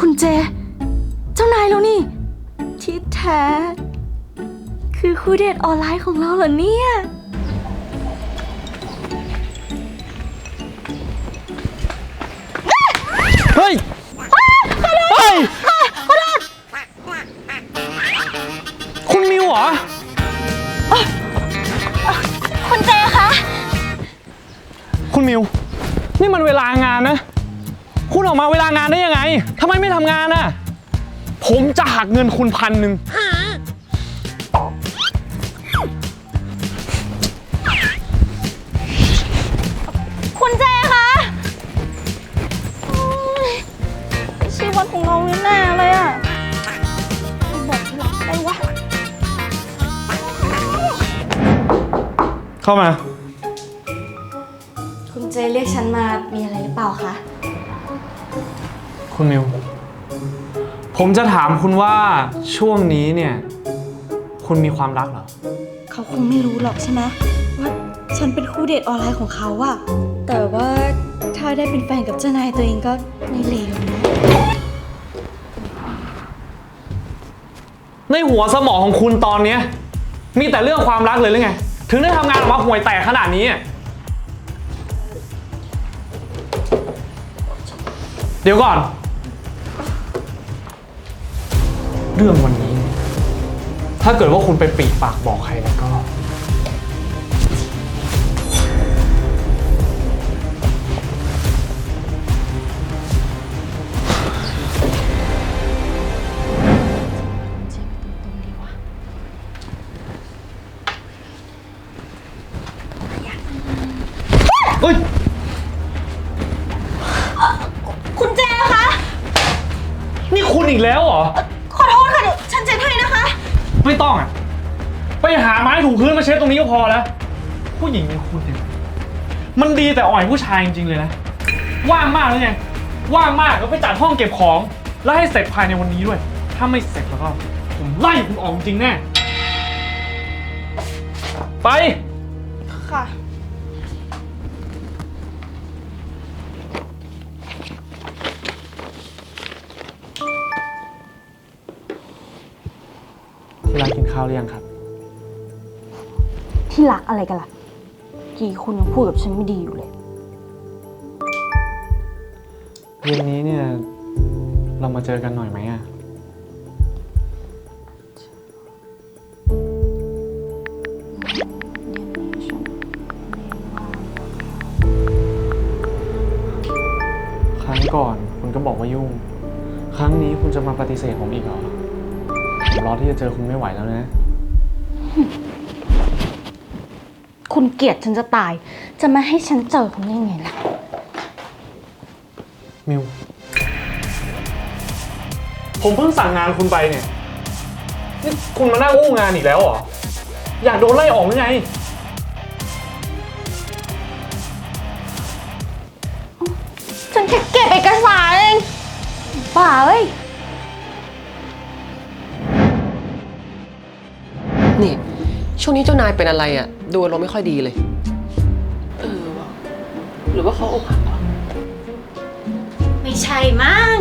คุณเจ เจ้านายแล้วนี่ ที่แท้ คือคู่เดทออนไลน์ของเราเหรอเนี่ย เฮ้ย เฮ้ยคุณมิวเหรอ คุณเจคะ คุณมิว นี่มันเวลางานนะ คุณออกมาเวลางานได้ยังไงทำไมไม่ทำงานน่ะ ผมจะหักเงินคุณพันหนึ่งคุณเจคะโอ๊ยไม่ใช่วันของเราแน่ๆเลยอะบอกที่หลังได้วะ เข้ามา คุณเจเรียกฉันมามีอะไรหรือเปล่าคะ คุณมิว ผมจะถามคุณว่าช่วงนี้เนี่ย คุณมีความรักเหรอ เขาคงไม่รู้หรอกใช่ไหมว่าฉันเป็นคู่เดทออนไลน์ของเขาอะแต่ว่าถ้าได้เป็นแฟนกับเจ้านายตัวเองก็ไม่เลวนะในหัวสมองของคุณตอนเนี้ยมีแต่เรื่องความรักเลยหรือไง ถึงได้ทำงานออกมาห่วยแตกขนาดนี้อะเดี๋ยวก่อน เรื่องวันนี้เนี่ยถ้าเกิดว่าคุณไปปีปากบอกใครแล้วก็ เฮ้ย คุณเจคะ นี่คุณอีกแล้วเหรอ ไม่ต้องอะ ไปหาไม้ถูพื้นมาเช็ดตรงนี้ก็พอแล้ว ผู้หญิงอย่างคุณเนี่ยมันดีแต่อ่อยผู้ชายจริงๆเลยนะ ว่างมากแล้วไง ว่างมากก็ไปจัดห้องเก็บของ แล้วให้เสร็จภายในวันนี้ด้วย ถ้าไม่เสร็จแล้วก็ผมไล่คุณออกจริงแน่ ไป ค่ะ ที่ร้านกินข้าวหรือยังครับ ที่รักอะไรกันล่ะ กี่คุณยังพูดกับฉันไม่ดีอยู่เลย เย็นนี้เนี่ย เรามาเจอกันหน่อยไหมอะครั้งก่อนคุณก็บอกว่ายุ่ง ครั้งนี้คุณจะมาปฏิเสธผมอีกเหรอ ผมรอที่จะเจอคุณไม่ไหวแล้วนะ คุณเกลียดฉันจะตาย จะมาให้ฉันเจอคุณได้ไงล่ะ มิว ผมเพิ่งสั่งงานคุณไปเนี่ย นี่คุณมานั่งอู้งานอีกแล้วเหรอ อยากโดนไล่ออกหรือไง ฉันแค่เก็บเอกสารเองป่าเอ้ย ช่วงนี้เจ้านายเป็นอะไรอะ่ะ ดูอารมณ์ไม่ค่อยดีเลย เออวะหรือว่าเขาอกหักวะไม่ใช่มั้ง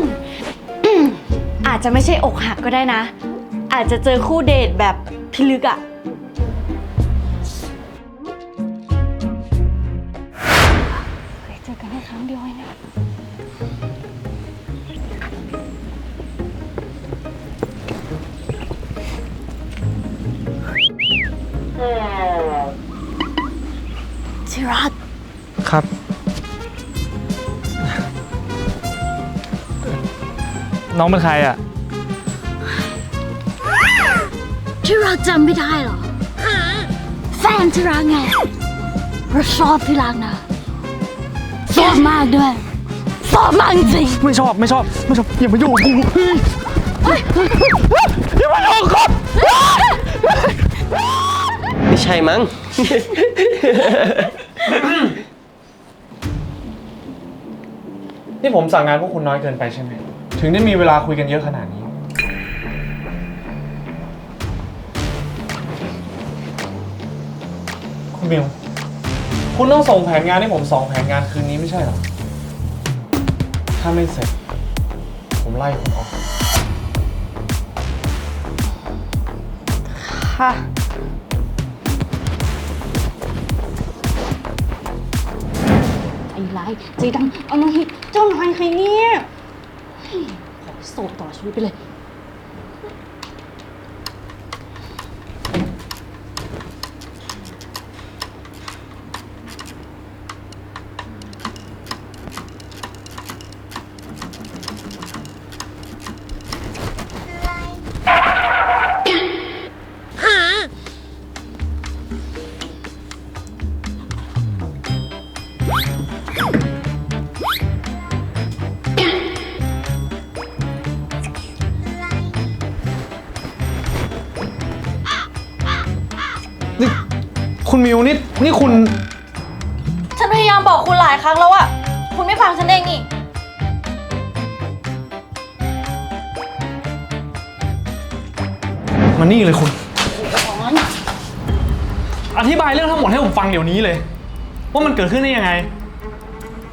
อาจจะไม่ใช่อกหักก็ได้นะ อาจจะเจอคู่เดทแบบพิลึกอะ ครับ น้องเป็นใครอะ ที่รักจำไม่ได้เหรอแฟนที่รักไงเราชอบที่รักนะชอบมากด้วยชอบมากจริงไม่ชอบไม่ชอบไม่ชอบอย่ามายุ่งกับกูเฮ้ยอย่ามายุ่งกับกูไม่ใช่มั้ง นี่ผมสั่งงานพวกคุณน้อยเกินไปใช่ไหม ถึงได้มีเวลาคุยกันเยอะขนาดนี้ คุณบิวคุณต้องส่งแผนงานให้ผมสองแผนงานคืนนี้ไม่ใช่เหรอ ถ้าไม่เสร็จ ผมไล่คุณออก ค่ะ ร้ายใจดำเอาน้องฮิเจ้านายใครเนี่ยเฮ้ยขอโสดต่อชีวิตไปเลย คุณมิวนี่นี่คุณ ฉันพยายามบอกคุณหลายครั้งแล้วอะคุณไม่ฟังฉันเองนี่ มานี่เลยคุณ อธิบายเรื่องทั้งหมดให้ผมฟังเดี๋ยวนี้เลย ว่ามันเกิดขึ้นได้ยังไง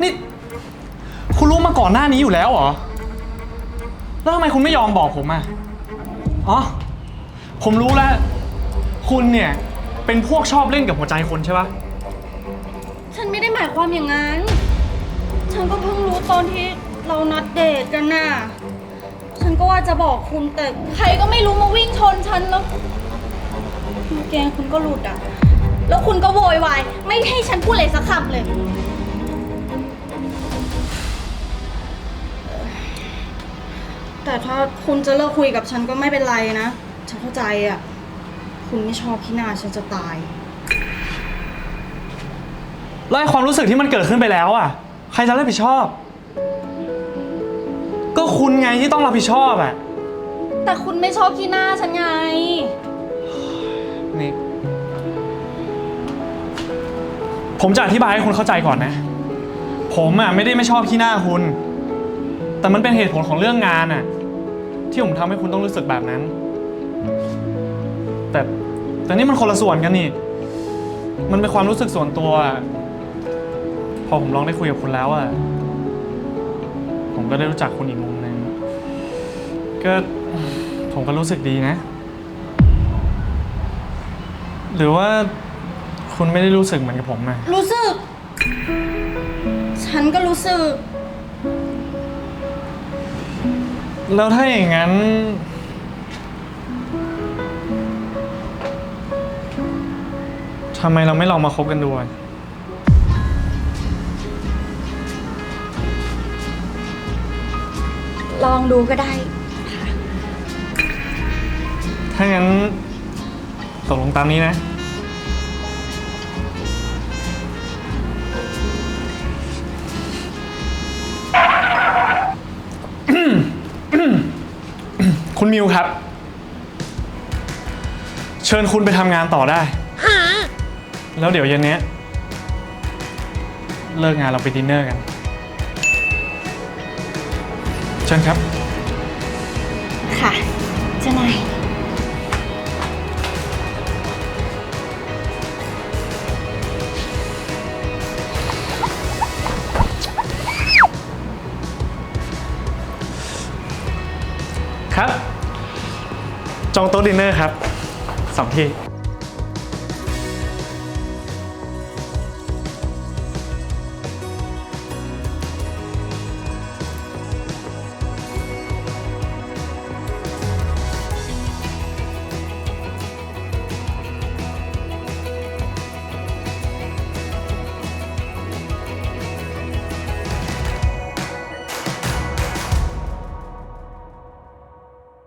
นี่ คุณรู้มาก่อนหน้านี้อยู่แล้วเหรอ แล้วทำไมคุณไม่ยอมบอกผมอะ อ๋อ ผมรู้แล้ว คุณเนี่ย เป็นพวกชอบเล่นกับหัวใจคนใช่ปะฉันไม่ได้หมายความอย่างนั้น ฉันก็เพิ่งรู้ตอนที่เรานัดเดทกันน่ะ ฉันก็ว่าจะบอกคุณแต่ใครก็ไม่รู้มาวิ่งชนฉันแล้วกางเกงคุณก็หลุดอะ แล้วคุณก็โวยวาย ไม่ให้ฉันพูดเลยสักคำเลย แต่ถ้าคุณจะเลิกคุยกับฉันก็ไม่เป็นไรนะ ฉันเข้าใจอะ คุณไม่ชอบขี้หน้าฉันจะตาย แล้วไอ้ความรู้สึกที่มันเกิดขึ้นไปแล้วอะ ใครจะรับผิดชอบ ก็คุณไงที่ต้องรับผิดชอบอะ แต่คุณไม่ชอบขี้หน้าฉันไง นี่ ผมจะอธิบายให้คุณเข้าใจก่อนนะ ผมอะไม่ได้ไม่ชอบขี้หน้าคุณ แต่มันเป็นเหตุผลของเรื่องงานอะ ที่ผมทำให้คุณต้องรู้สึกแบบนั้น แต่ แต่นี่มันคนละส่วนกันนี่ มันเป็นความรู้สึกส่วนตัวอะพอผมลองได้คุยกับคุณแล้วอะผมก็ได้รู้จักคุณอีกมุมหนึ่งก็ผมก็รู้สึกดีนะ หรือว่าคุณไม่ได้รู้สึกเหมือนกับผมนะรู้สึก ฉันก็รู้สึก แล้วถ้าอย่างนั้น ทำไมเราไม่ลองมาคบกันดูอะลองดูก็ได้ถ้างั้นตกลงตามนี้นะ คุณมิวครับ เชิญคุณไปทำงานต่อได้ แล้วเดี๋ยวเย็นเนี้ยเลิกงานเราไปดินเนอร์กันเชิญครับ ค่ะเจ้านายครับ จองโต๊ะดินเนอร์ครับสองที่